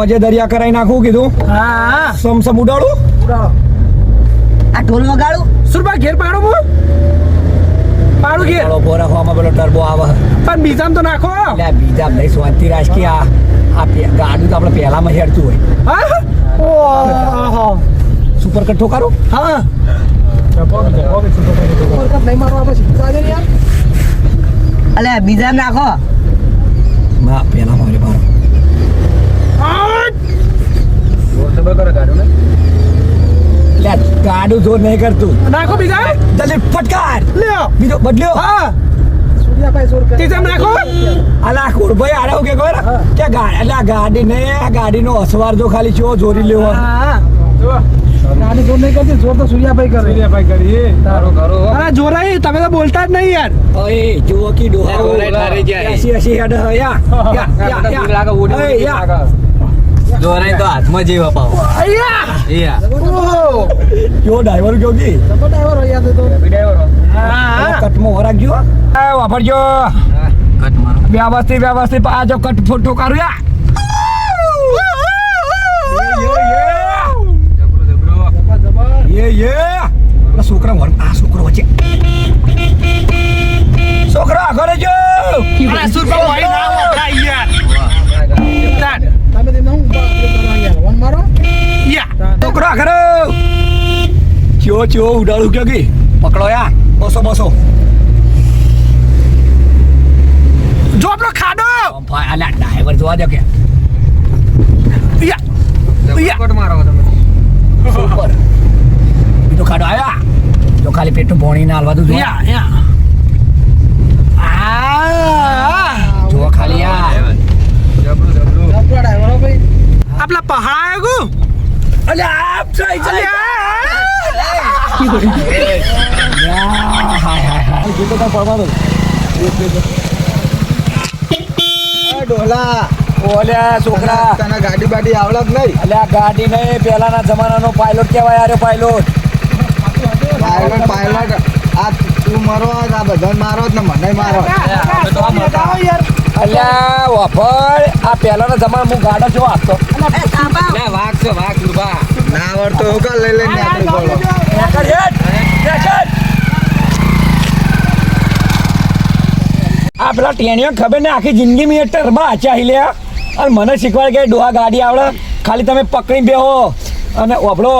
મોજે દરિયા કરાઈ નાખું કીધું. હા. સમસમ ઉડાડું. આ ઢોલ વગાડું? સુરબા ઘેર પાડો હું? પાડું ઘેર. ચાલો બોરા હોવામાં પેલો ટર્બો આવે. પણ બીજામાં તો નાખો. લે આ બીજા ભાઈ શાંતિ રાખ કે આ આ ગાડું તો આપણે પહેલામાં હેડતું હોય. હા? ઓહો. સુપર કટ ઠોકારું હા. અલે બીજા નાખો. ના પેલા મારે આ ગાડું જોર નહીં કરતું નાખો બીજા. જલ્દી ફટકાર. લ્યો. બીજો બદલ્યો. હા. ગાડીનો અસવાર જો ખાલી ચેવો જોરી લેવો. ગાડી જોર નહીં કરતી જોર તો સૂર્યાભાઈ કરે. સૂર્યાભાઈ કરી. અરે જોરાઈ તમે તો બોલતા જ નહીં યાર. ઓય જુઓ કી ડોહા. જાય. એસી એસી હેડ યા. યા યા યા. ઓય, યા. દોરાઈ તો હાથમાં જેવા પાવ અહીંયા જો ડ્રાઈવર ગયો કી? હા. કટમાં હોરાક જો એ વાપરજો. કટ મારો વ્યવસ્થિત વ્યવસ્થિત. આ જો કટ ફોટો કરું યા. યે યે. છોકરા આ છોકરો વચ્ચે. છોકરો આગળ જો. ના યાર તાન. યા છોકરો આગળ ચો ચો ઉડાડું કે કી પકડો યા બસો બસો. જો આપણો ખાડો! ભાઈ અલ્યા ડ્રાઈવર જોવા દે કે. મારો તમે. સુપર બીજો ખાડો આવ્યા જો ખાલી પેટનું ભોણી ના હાલવા દઉં આ! જો ખાલી જબરું આપલા પહાડ આગુ અલ્યા આપ જાય. જઈ હાય હાય હાય જે તો કાંઈ પડવા દો ડોલા ઓલ્યા છોકરા. તને ગાડી બાડી આવડત નહીં? અલ્યા ગાડી નહીં પહેલાના જમાનાનો પાયલોટ કેવાય આર્યો પાયલોટ પાયલોટ પાયલોટ આ તું મરો આ બધા મારો જ ને મને મારો અલ્યા વફર આ પહેલાના જમાના હું ગાડો જો આપતો ના વાઘ છે વાઘ રૂપા ના આવડતો હું કા લઈ લઈને નીકળી બોલો. આ પેલા ટેણીઓ ખબર ને આખી જિંદગી મેં ટરબા ચાહી લ્યા અને મને શીખવાડ કે ડોહા ગાડી આવડે. ખાલી તમે પકડી બેહો. અને ઓભળો.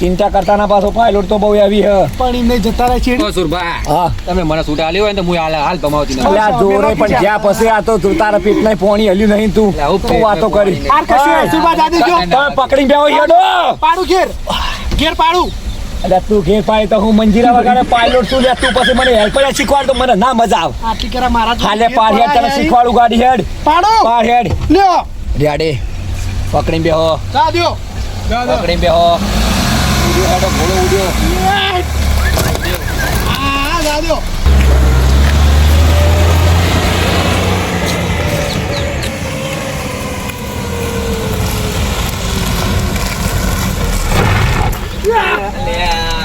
ચિંતા કરતા ના પાછો પાયલોટ તો બહુ આવી હે પણ ઇને જતા રહે છે સુરભા હા. તમે મને સૂટ આલી હોય ને તો હું હાલ હાલ કમાવતી નથી. આ જોરે પણ જ્યાં પછી આ તો તારા પેટના પોણી હલ્યું નહીં તું. તું વાતો કરી. આર કશું સુરભા દાદી જો તમે પકડી બેહો હેડો પાડું ઘેર. ઘેર પાડું. અરે તું ઘેર પાડે તો હું મંજીરા વગાડે પાયલોટ છું તું પછી મને હેલ્પ શીખવાડ તો મને ના મજા આવે. આટલી કેરા મારા હાલે પાડ હેડ તને શીખવાડું ગાડી હેડ. પાડો. પાડ હેડ. લ્યો. રેડે. પકડી બેહો. સાદ્યો પકડી બેહો. ઉડ્યો હેડો ઘોડો ઉડ્યો આ જા દ્યો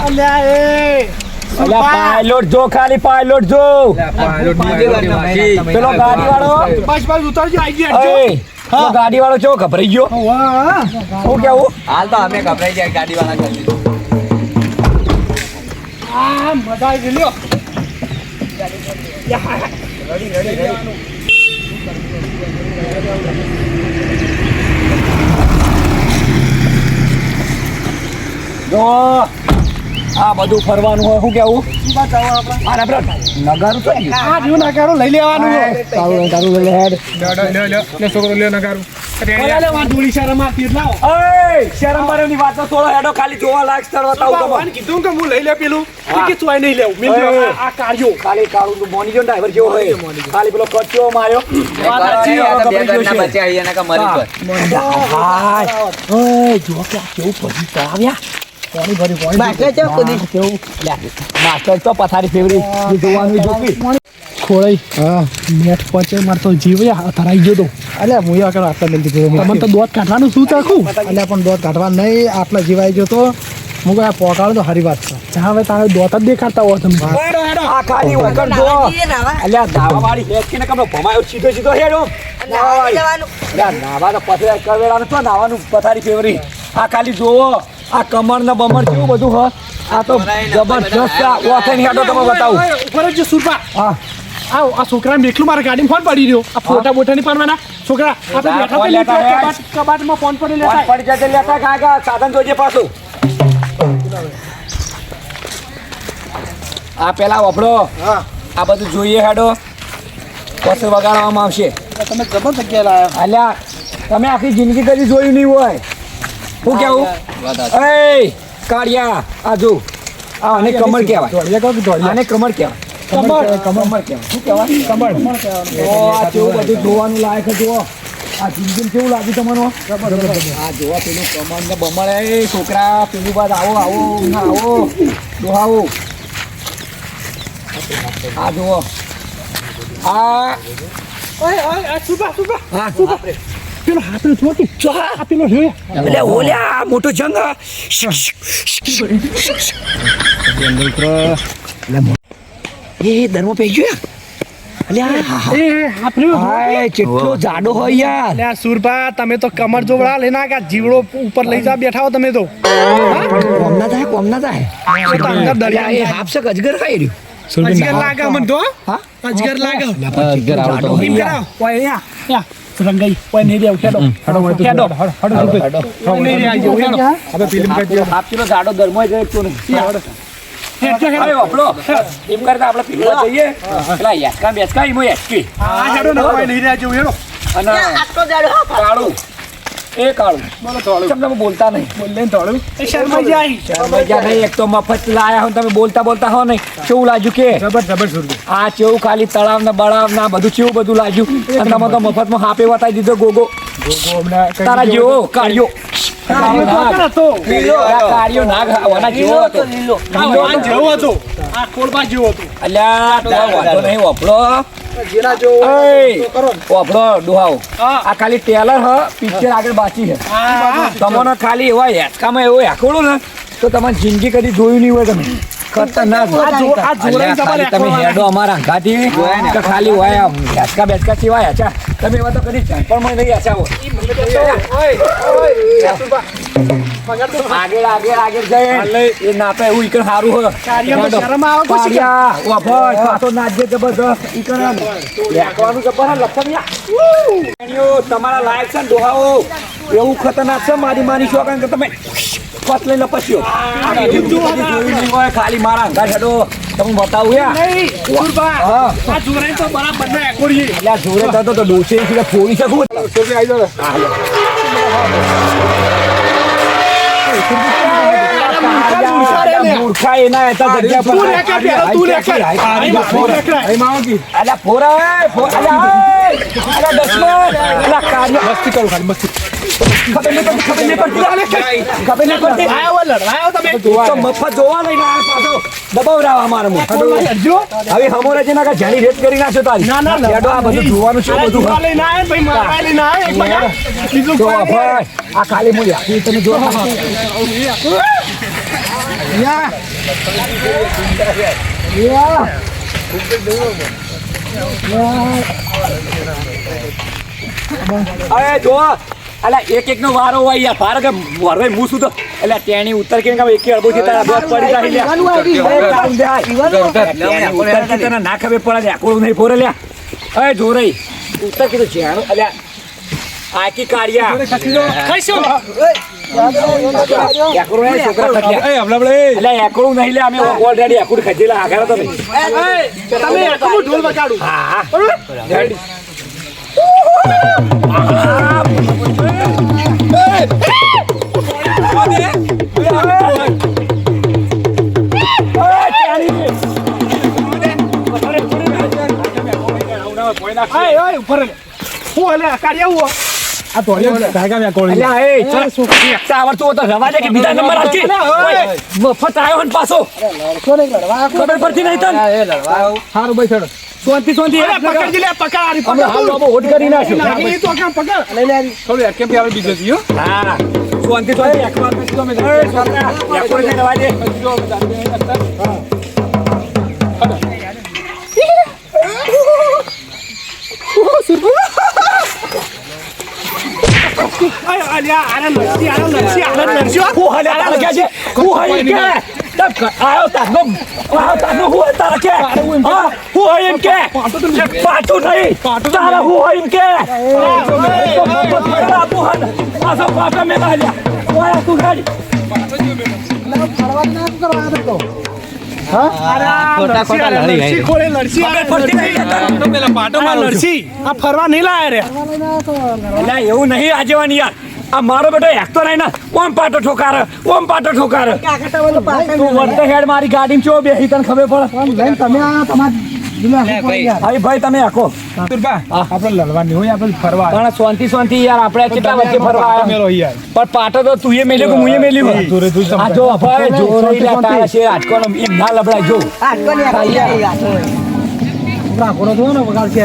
અલ્યા એ પાયલોટ જો ખાલી પાયલોટ જો પેલો ગાડી વાળો બસ બસ ઉતરજો આઈ ગયા ગાડી વાળો ચો ગભરાઈ ગયો? શું કેવું? હાલ તો અમે ગભરાઈ ગયા ગાડી વાળા જલ્દી મજા આવી ગઈ. લ્યો. જો. આ બધું ફરવાનું હોય શું કેવું? અરે પેલો નગારું તો આ જો નકારો લઈ લેવાનું. હો. તારું તારું લઈ લે હેડ. લે કે હું લઈ લે પેલું? એ પાણી ભરી પાણી બાટલા ચો કુદી. કેવું લે માસ્ટર પથારી ફેવરી. જોવાનું જોકી ખોળાઈ. હા. નેટ પહોંચે મારે તો જીવ ધરાઈ ગયો તો. અલ્યા હું આગળ આટલા મિલતી ગયો તમને તો દોત કાઢવાનું શું ચાખું? અલ્યા પણ દોત કાઢવા નહીં. આટલા જીવાઈ ગયો તો હું કહ્યું પોકાળ તો સારી વાત છે. જ્યાં હવે તારે દોત જ દેખાતા હોય તમે આ ખાલી વગર જો. અલ્યા દાવા. વાળી હેત કે ને ભમાયો સીધો સીધો હેડો. નાવા જવાનું નાવા તો પછી કરવેરાનું તો નાવાનું પથારી ફેવરી. આ ખાલી જોવો આ કમર ને બમર કેવું બધું હ? આ તો જબરજસ્ત આ ની આટો તમે બતાવું. ઉપર જ સુરપા હા. આવ આ છોકરા મેકલું મારા ગાડી ફોન પડી રહ્યો. આ ફોટા બોટા ની પાડવાના. છોકરા આપણે બેઠા લેતા નીકળો, કબાટમાં ફોન પડી લેતા પડી જશે લેતા કાકા સાધન જોજે પાછું. આ પેલા વપડો આ બધું જોઈએ હેડો. પછી વગાડવામાં આવશે. તમે જબર જગ્યાએ લાયા. અલ્યા તમે આખી જિંદગી કદી જોયું નહીં હોય. શું કેવું? એ કાળિયા આ જો આ આને કમળ કહેવાય. આને કમર કહેવાય. કમળ કમળ. કહેવાય શું કહેવાય? કમળ. આ કેવું બધું જોવાનું લાયક છે જુઓ. આ જિંદગી કેવું લાગ્યું તમારો? આ જોવા પેલું કમળ ને બમર એ છોકરા પેલું બાદ આવો આવો ના આવો. દોહાવો. આ જુઓ. આ ઓય ઓય આ સુભા સુરપા હા પેલો હાથ જોતી આ પેલો જોયા એટલે ઓલ્યા મોટો જંગ. એ દરમો પે ગયો. અલ્યા એ આ પેલો. હાય કેટલો જાડો હોય યાર. અલ્યા તમે તો કમર જોવડા લઈને આ કા જીવડો ઉપર લઈ જા બેઠા હો તમે તો. કોમના થાય કોમના થાય. દરિયા એ હાફ છે અજગર ખાઈ રહ્યું. અજગર લાગે મને તો અજગર લાગે. ઓય રંગાઈ ઓય નહીં દેવ ખેડો. ખેડો ઓય નહીં રે આવજો ખેડો હાફ કિલો જાડો દરમો જ એકતો નહીં. હેડજો અરે હેડો બાપડો એમ કરતા આપણે પીવા જઈએ. પેલા યાસકા બેસકા ઈમો યાસકી આ હેડો ને ઓય નહીં રહ્યા આવજો હેડો. અને આટલો જાડો હા કાળું. એ કાળું. કેમ તમે બોલતા નહીં. બોલે ધોળું એ શર્માઈ જાય. મજા નહીં એક તો મફત લાયા હો તમે બોલતા બોલતા હો નહીં. કેવું લાગ્યું કે? જબર જબર સુરપા આ કેવું ખાલી તળાવ ને બળાવ ના બધું કેવું બધું લાગ્યું? અને તમે તો મફતમાં હાપે વતાવી દીધો ગોગો. તારા જેવો કાઢ્યો જેવો હતો અલ્યા નહીં વપડો જેના આ ખાલી ટેલર હ પિક્ચર આગળ બાકી છે. તમને ખાલી એવા હેચકામાં એવો હેકોડો ને તો તમારી જિંદગી કદી જોયું નહીં હોય તમે. ખતરનાક આ જોરાઈ અલ્યા, તમે હેડો અમારા અંગાથી કે ખાલી હોય આમ હેચકા બેચકા કેવા હેચા તમે એવા તો કદી પણ નહીં હેચા આગળ આગળ આગળ જઈએ એ ના એવું ઈકણ સારું હોય. નાચજે જબરદસ્ત. જબર તમારા લાયક છે ડોહાઓ એવું ખતરનાક છે મારી માની શોખ કે તમે? ફસ લઈને પસ્યો જોયું નહીં હોય, ખાલી મારા અંગા હેડો. તમે બતાવું યાર. નહીં હા. જોરે તો બરાબર ના એકોડી એટલે જોડે થતો તો ડોસે સીધા ફોડી શકું મૂર્ખા એના હતા જગ્યા પર તું લેકર તું લેકર આરી બાપ તું ફોરા એ, દશમન અલ્યા કાર્ય. મસ્તી કરું ખાલી મસ્તી. જોવા હવે હમોરે છે ને જાણી રેત કરી ના, ના, હેડો આ બધું બધું આ ખાલી મું યાર તમે જો યા યા અરે જો અલા એક એક નો વારો હોય યાર. ભાર કે વરવે હું શું તો. એટલે તેણી ઉત્તર કે એક અડબો છે તારા દોત પડી જાય લ્યા. ઉત્તરથી તને ના ખબર પડે લ્યા કોણ નહીં ફોરે લ્યા. અરે જોરઈ. રહી ઉત્તર કીધું જેણું અલ્યા આકી કાઢ્યા ખાઈશું. તમે ઢોલ વગાડું. ઉપર હું હલે, કાઢી આવું. આ ધોળિયો અલ્યા, એ, ચાલ, એકતા આવડતું તો રવા દે કે બીજા નંબર. મફત આવ્યો ને પાછો ખબર પડતી નહીં તને શાંતિ અરે, સોંતી શાંતિ પકડી લે પકડ હમણાં હાલ બાબો હોટ કરી નાખ્યો. એ તો કામ પકડ. લઈ લે થોડું કેમ કે આવે બીજો જીઓ હા? સોંતી શાંતિ એકવાર પછી તો મે એ સાતા. એકવાર ને દવા દે. જો હા. આરે નરસી આરે નરસી આરે નરસી કો હલે આરે છે. કો હલે કે આયો તારનો આયો તારનો હું તારે કે હા હું હઈ એમ કે પાટું નહીં તારે હું? હઈ એમ કે પાછો પાછો મેં હલ્યા ઓયા તું ગાડી ફરવા ના કરવા આ તો ફરવા નહીં લાયા રે. એવું નહીં આજેવાની યાર. આ મારો બેટો એકતો નહીં ના. ઓમ પાટો ઠોકાર ઓમ પાટો ઠોકાર. તું વર્તે હેડ મારી ગાડીમાં ચો બેહી તને ખબર પડે? લઈને તમે આ તમારી દુનિયા ભાઈ. ભાઈ ભાઈ તમે આખો. આપણે લડવાની હોય આપણે ફરવા પણ શાંતિ શાંતિ યાર આપણે કેટલા વચ્ચે ફરવા આવ્યા? પણ પાટો તો તું એ મેલ્યો કે હું એ મેલ્યું? આ જો ભાઈ જો રહી લે છે આટકો એમ ના લબડાય જો. ને વગાડ છે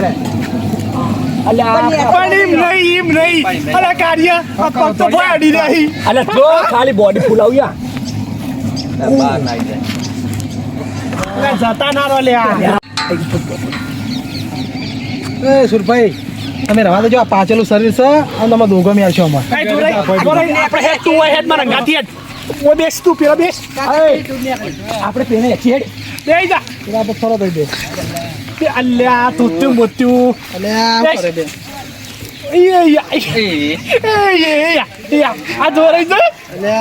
ખાલી બોડી ફૂલાવ્યા બહાર આવી જતા ના રો લે એ સુરભાઈ તમે રવા દેજો આ પાછેલું શરીર છે અને તમે દોગો મેળ છો અમાર. આપણે હેડ તું હેડ મારા ગાતી હેડ. ઓ બેસ તું પેલો બેસ. આપણે પેને હેડ. બેઈ જા. પેલા થોડો દઈ દે. તે અલ્યા તું મોત્યું અલ્યા કરે દે એ એ યા યા આ જોરે જો.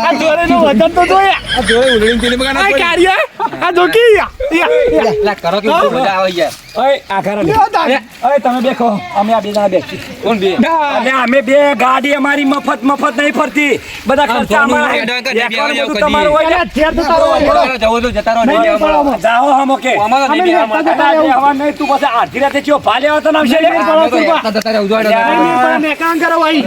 આ જોરે નો વજન તો જોયા આ જોડે ઉલડીને પેલી મગાના આ કાર્ય? આ જોકી યા. યા યા. કરો કે મજા આવે યાર ઓય આ ઘરે લ્યો તારે. ઓય તમે બેખો અમે આ બે જણા બેસી કોણ બે? અને અમે બે ગાડી અમારી મફત મફત નહીં ફરતી. બધા ખર્ચા અમારા. તમારું હોય ને. ઘેર તો તારો હોય. જવું તો જતા રહો નહીં. જાઓ હમો અમારો નહીં હવા નહીં તું પછી આધી રાતે ભાલે આવતો કામ કરો ભાઈ.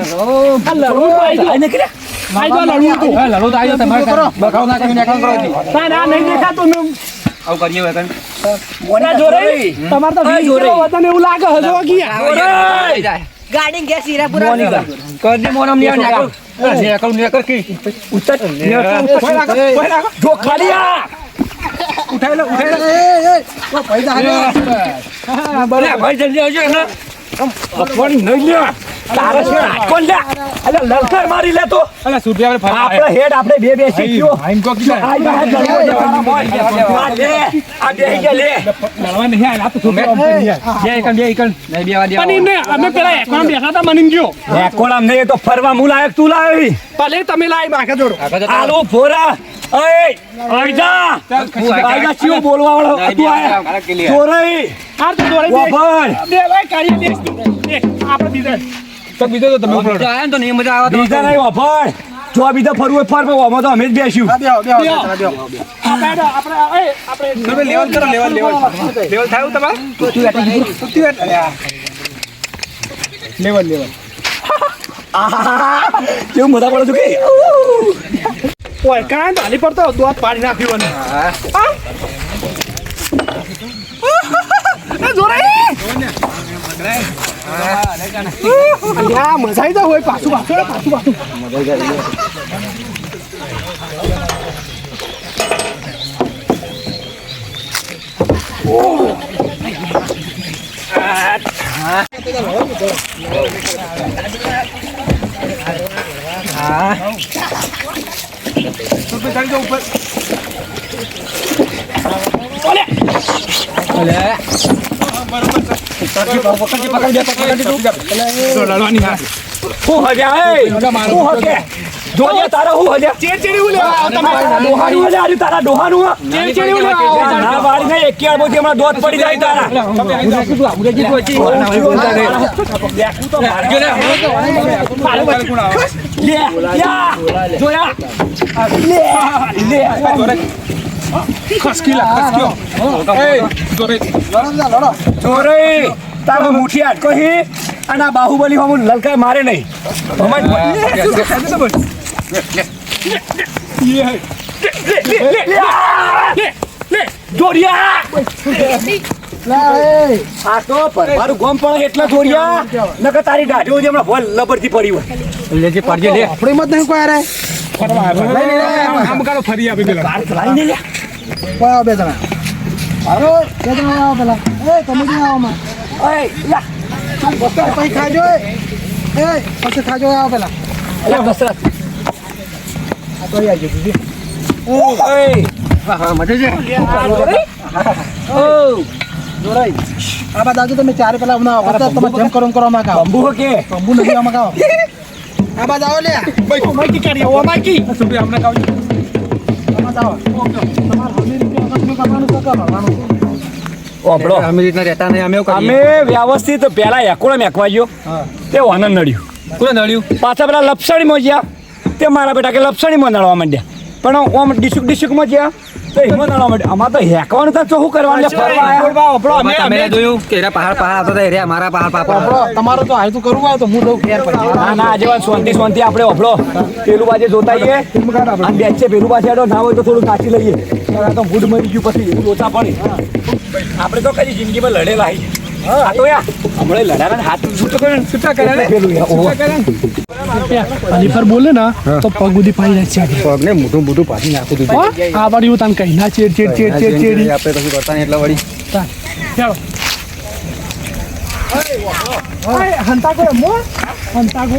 નીકળ્યા. આઈ ગયું લડવું તો. હા, લડો તો આવી તમારે બખાવ ના કરીને એકલા કરો ના ના નહીં દેખાતું ને આવું કરીએ હવે કંઈ. જોરે. તમારે તો વીસ કિલો વજન એવું લાગે હજુ જાય. ગાડી ગેસ હીરા પૂરા મોની ગા. કરી દે મોનમ ન્યા ન્યા કર. ન્યા કર, ન્યા કર કી. ઉત્તર. જો ખાલી આ. લે, ભાઈ જલ્દી આવજો ને. અપવાન નહીં લે. તારે છે? આટકોન લે. અલે લલકાર મારી લે તો. આપણે હેડ આપણે બે બે શીખ્યો. આ બહાર જલ્દી આવજો, તારા બોય. આ લે, આ બેહી ગયા બે એકણ, બે એકણ. નહીં, બે વાર પણ દેવા. અમે પેલા એકમાં બેઠા હતા મને ગયો એ કોણામ તો ફરવા મુ લાયક તું લાવી. ભલે તમે લાવી માખે જોડો જતા ફોરા ઓય આઈજા આઈજા ચિયો બોલવા વાળો તું આયા. વાર હાર તો જોડે બે વાપર બે ભાઈ કાઢી બેસ તું. એક આપણે બીજા બીજો આયા તો નહીં મજા આવે તો બીજા નહીં વાપર જો આ બીજા ફરવું ફર પણ આમાં તો અમે જ બેસ્યું આપણે આપણે એ, આપણે કેવું મજા પડે છે કે? ઓય કાંઈ ધાલી પડતો. દોત પાડી નાખ્યું મને. આ? મજા આવી જાય હોય પાછું પાછું રે, પાછું પાછું હું હજા એ હું હકે જોઈએ તારા હું હજા ચેડચેડી હું લેવા ડોહાનું હજા આજે તારા ડોહાનું હે? ચેડચેડી હું ના વાળી નહીં એકી આડબોથી હમણાં દોત પડી જાય તારા બેઠું તો મારે. લે, યા, જોયા? લે, લે. ચોરી તારો મુઠી અટકો હી અને આ બાહુબલી હમું લલકાય મારે નહીં. જોડિયા! આ તો મારું ગોમ પડે એટલા જોડિયા નકર તારી દાઢીઓ જે હમણાં ભોલ લબરથી પડી હોય. લેજે પાડજે લે. આપણે મત નહીં કોઈ રે. ફરી બે બે આવો પેલા. એ તમે આવો માં ઓય યા પછી ખાજો એ પછી ખાજો આવો પેલા. અલ્યા કસરત આ તો આવી ગયું. ઓય. મજા છે? ઓ. જોરાઈ. આ બાદ આવજો તમે ચારે પેલા બનાવો કરતા તમે જેમ કરો કરો માં ખાઓ બંબુ કે? કંબુ નથી આમાં ખાઓ આ બાદ આવો લે ઓ માઈકી કરી ઓ માઈકી. બી અમને કહું આમાં આવો તમારે હમી રૂપિયા વખતનું કરવાનું તો કરો અમે રીતના રહેતા નહીં અમે અમે વ્યવસ્થિત પેલા એકોળે મેકવા ગયો. તે આનંદ નડ્યું. કોને નડ્યું? પાછા પેલા લપસણીમાં ગયા તે મારા બેટા કે લપસણીમાં નડવા માંડ્યા. પણ ઓમ ડિશુક ડિશુકમાં ગયા તો એમાં નડવા માંડ્યા. અમારે તો હેકવાનું તો શું કરવાનું? ફરવા અમે તમે જોયું કે એરા પહાડ પહાડ આવતા હતા મારા પહાડ પહાડ પહાડ તમારો તો હાય તો કરવું હોય તો હું દઉં ફેર પછી. ના ના આજે વાત શાંતિ શાંતિ. આપણે ઓફળો પેલું બાજુ જોતા આવીએ અને બેચ છે પેલું બાજુ હેડો ના હોય તો થોડું નાચી લઈએ. આ તો મૂડ મરી ગયું પછી લોચા પડે. આપણે તો કદી જિંદગીમાં લડેલા હા. આ તો યાર હમણાં લડાના હાથ છૂટો કરે છૂટા કરે ઓહો. બોલે ને તો પગ બધી પાડી છે પગને મોટું મોટું પાછી નાખું તું? આ વાળી હું તને કહી ના ચેડ ચેડ ચેડ ચેડ ચેડ. આપણે પછી કરતા નહીં એટલે વળી. ચાલો. ઓય હંતા કો મો હંતા કો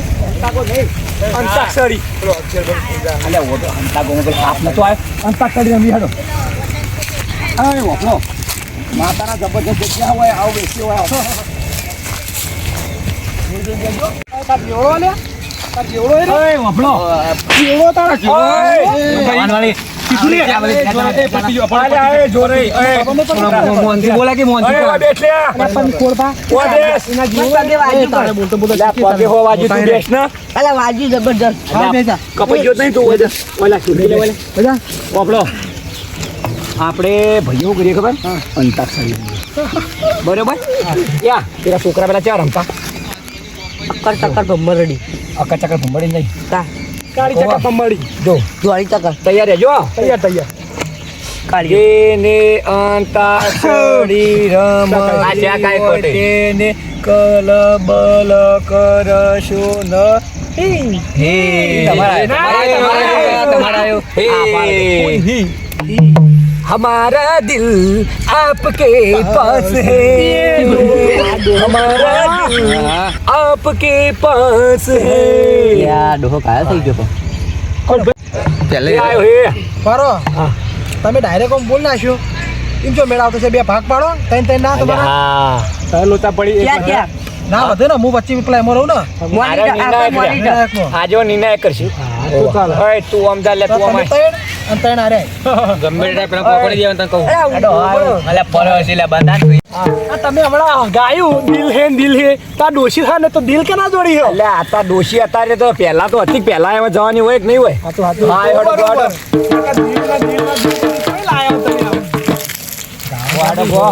અંતાક્ષરી અલ્યા ઓ તો ગોમો પેલો સાપ નતો આવ્યો અંતાક્ષરી રમી હેડો અરે ઓફળો માતાના જબરજસ્ત જગ્યા હોય આવું બેસી હોય. વાજી તું બેસ ને. અલા વાજી જબરજસ્ત. કપાઈ ગયો નહીં તું બધા આપણે ભાઈઓ કરીએ ખબર? અંતાક્ષરી. બરોબર? યા પેલા છોકરા પેલા ચાર રમતા. અક્કર ચક્કર તો અક્કર ચક્કર ભંબડી નહીં. તા. કાળી ચક્કર ભંબડી જો. દ્વાળી ચક્કર તૈયાર રહેજો તૈયાર તૈયાર. કાઢી જેને અંતાક્ષરી રમ તેને કલબલ કરશો ન હે તમારા તમારા તમારા હે. હે. हमारा दिल आपके पास है हमारा दिल आपके पास है યા ડોહો કાયો થઈ ગયો પણ પહેલે ये आयो है પારો તમે ડાયરેક્ટ આમ બોલ નાખ્યો એમ જો મેળ આવતો છે બે ભાગ પાડો ત્રણ ત્રણ ના તમારા हाँ लोटा पड़ी ક્યાં ક્યાં ના વધે ને હું વચ્ચે પેલા એમાં રહું ને મોનિટર આ તો મોનિટર નિર્ણાયકમાં. આજે નિર્ણય કરશું ઓય તું આમ જા લે તો તું તમે આમ ત્રણ અને ગમે તે પેલા પકડી દેવાનું તને કહું. અરે ઊંધું બોલો. અલે પરસીલા બંધા આ તમે હમણાં ગાયું દિલ હે દિલ હે. તા ડોશી થાય ને તો દિલ કે ના જોડી હો? એટલે આ તો ડોશી અત્યારે તો પહેલા તો હતી પહેલા એમાં જવાની હોય કે નહીં હોય? હા તો હા તો હા. દિલના દિલના દિલ લાયો તમે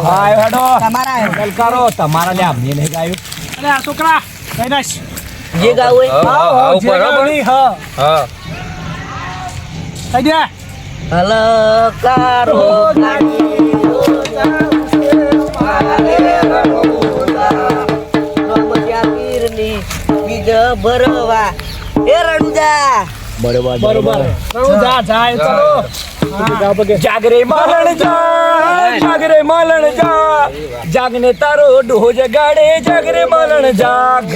હા તમારા લે અમને નહીં ગાયું. અરે આ છોકરા કઈ નાખ. જે ગાવું હોય હા, હા, હા હા. કઈ દે હલકારો ભરવા એ રણુજા બરોબર. બરોબર. રણુ જા જા એ ચલો જાગરે માલણ જા જાગરે માલણ જા જાગને તારો ડોહ જગાડે જાગરે માલણ જાગ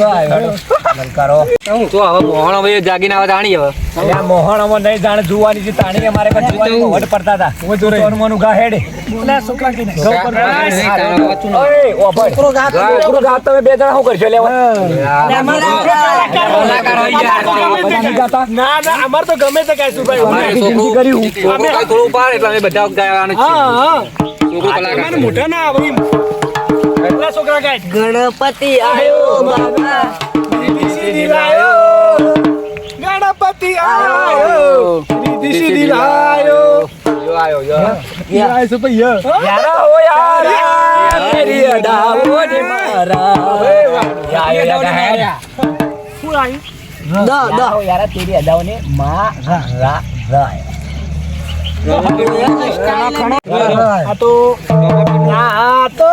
કરો હું તો હવે મોહણ હવે જાગીને આવે જાણી હવે. અલ્યા મોહણ હવે નહીં જાણ જુવાની છે તાણી અમારે પર જુવાની વડ પડતા હતા. હું તો સોનમાનું ગા હેડે. લે છોકરા કઈ ગૌ પર નાખ. નહીં, તારા ના. ઓય છોકરો ગાત છોકરો ગા તમે બે જણા શું કરશો લેવા? ના ના. અમાર તો ગમે તે કાંઈ સુભાઈ અમારે અમે- કર્યું. છોકરું થોડું પાડે એટલે અમે બધા ગાવાનું છે હા હા. છોકરો કલાકાર મોઢા ના આવે એમ. એટલા છોકરા ગાય. ગણપતિ આયો બાબા. સીધી લાયો ગણપતિ આયો રીધી દિલાયો લાયો જો. આયો, જો. યાર છે ભાઈ યાર યારા હો યારા. તેરી અડાવો ને મારા. યાર યાર યાર દ દ હો તેરી અડાવો ને મારા રા રા આ તો આ તો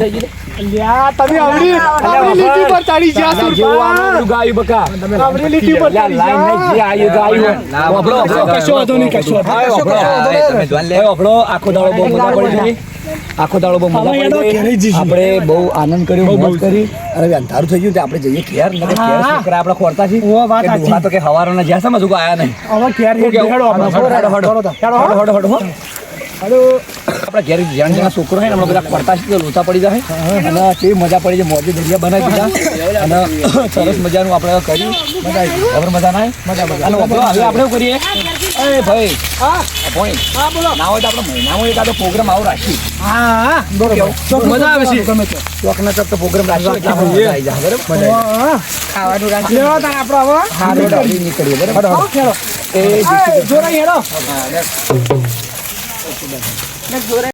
થઈ ગઈ અલ્યા તમે આવડી આવડી લીટી પર ચડી ગયા તારા જેવું ગાયું બકા આવડી લીટી પર ચડી લાઈન નહીં, જે આયુ ગાયું. હોભળો. કશો વાંધો નહીં કશો વાંધો. હવે હોભળો, આખો દાડો બહુ મજા પડી ગઈ. આખો દાડો બહુ મજા પડી. આપણે બહુ આનંદ કર્યો મોજ કરી અરે હવે અંધારું થઈ ગયું તો આપણે જઈએ ઘેર નકર ઘેર હા. શું કરે આપણે ખોરતા છીએ ઓ, વાત કે સાચી. તો કે હવારોના જ્યાં સમજ ઉગા આયા નહીં હવે કેવું? હેડો હેડો, હેડો, હેડો. હેડો, હેડો. હેડો, હેડો, હેડો, હો. આપણા ઘેર જ્યાં જ્યાં છોકરો હોય ને બધા પડતા છે લોચા પડી જાય. અને કેવી મજા પડી છે મોજે દરિયા બનાવી દીધા. અને સરસ મજાનું આપણે કર્યું. મજા આવી. ખબર મજા ના આવી? અને હવે આપણે શું કરીએ? અરે ભાઈ હા point. હા બોલો ના હોય તો આપણે મહિનામાં એકાદો પ્રોગ્રામ આવો રાખી હા મજા આવે છે. ગમે તે. ચોકના ચોક તો પ્રોગ્રામ રાખીએ એટલે મજા આવી જાય. બરાબર? મજા આવી હા. ખાવાનું રાખીએ. લેવો તાણ આપણે હવે? હા આપણે નીકળીએ. બરાબર? હા, એ એ, જોરાઈ હેડો Nagdura